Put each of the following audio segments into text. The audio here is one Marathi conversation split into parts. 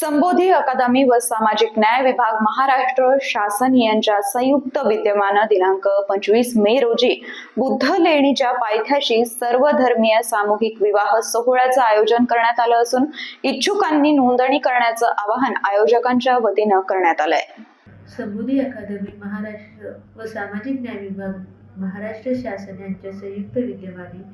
संबोधी अकादमी व सामाजिक न्याय विभाग महाराष्ट्र शासन यांच्या संयुक्त विद्यमानं दिनांक पंचवीस मे रोजी बुद्ध लेणीच्या पायथ्याशी सर्व धर्मीय सामूहिक विवाह सोहळ्याचं आयोजन करण्यात आलं असून इच्छुकांनी नोंदणी करण्याचं आवाहन आयोजकांच्या वतीनं करण्यात आलंय. संबोधी अकादमी महाराष्ट्र व सामाजिक न्याय विभाग महाराष्ट्र शासन यांच्या संयुक्त विद्यमाने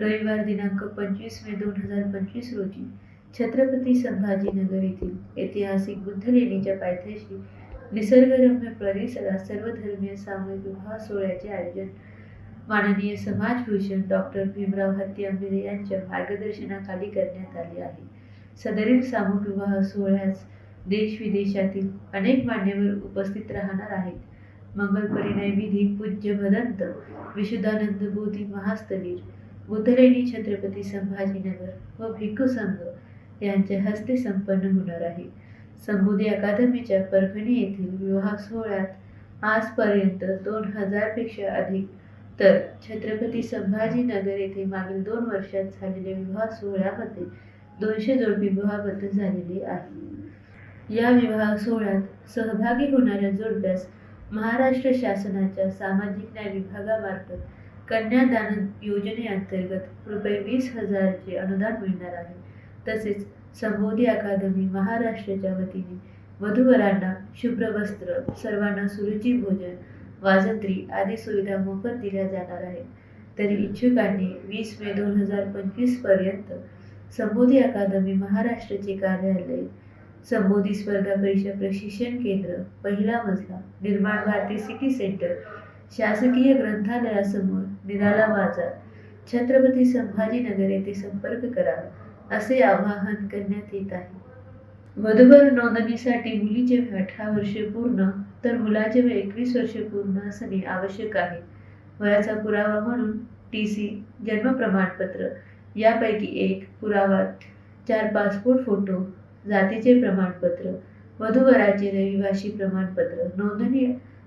रविवार दिनांक पंचवीस मे दोन हजार पंचवीस रोजी छत्रपती संभाजीनगर येथील ऐतिहासिक बुद्ध लेणीच्या पायथ्याशी निसर्गरम्य परिसरात सर्वधर्मीय सामूहिक विवाह सोहळ्याचे आयोजन. माननीय समाजभूषण डॉक्टर भीमराव हत्ती आंबेरे यांच्या मार्गदर्शनाखाली करण्यात आले आहे. सदरील सामूहिक विवाह सोहळ्यास देश विदेशातील अनेक मान्यवर उपस्थित राहणार आहेत. मंगल परिणय विधी पूज्य भदंत विशुद्धानंद बोधी महास्तवीर बुद्धलेणी छत्रपती संभाजीनगर व भिक्खू संघ यांच्या हस्ते संपन्न होणार आहे. समुदी अकादमीच्या परभणी येथील विवाह सोहळ्यात आजपर्यंत दोन हजारपेक्षा अधिक तर छत्रपती संभाजीनगर येथे मागील दोन वर्षात झालेल्या विवाह सोहळ्यामध्ये दोनशे जोडपी विवाहबद्ध झालेले आहे या विवाह सोहळ्यात सहभागी होणाऱ्या जोडप्यास महाराष्ट्र शासनाच्या सामाजिक न्याय विभागामार्फत कन्यादान योजनेअंतर्गत रुपये वीस हजारचे अनुदान मिळणार आहे. तसेच संबोधी अकादमी महाराष्ट्राच्या वतीने वधूवरांना शुभ्र वस्त्र सर्वांना सुरुची भोजन वाजंत्री आदी सुविधा मोफत दिल्या जाणार आहेत. तरी इच्छुकांनी वीस मे दोन हजार पंचवीसपर्यंत संबोधी अकादमी महाराष्ट्राचे कार्यालय संबोधी स्पर्धा परीक्षा प्रशिक्षण केंद्र पहिला मजला निर्माण भारती सिटी सेंटर शासकीय ग्रंथालयासमोर निराला बाजार छत्रपती संभाजीनगर येथे संपर्क करावा असे आवाहन करण्यात येत आहे. वधूवर नोंदणीसाठी मुलीचे वय अठरा वर्षे पूर्ण तर मुलाचे वय एकवीस वर्षे पूर्ण असणे आवश्यक आहे. वयाचा पुरावा म्हणून टी सी जन्म प्रमाणपत्र यापैकी एक पुरावा चार पासपोर्ट फोटो जातीचे प्रमाणपत्र वधूवराचे रहिवासी प्रमाणपत्र नोंदणी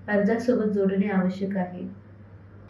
अर्जासोबत जोडणे आवश्यक आहे.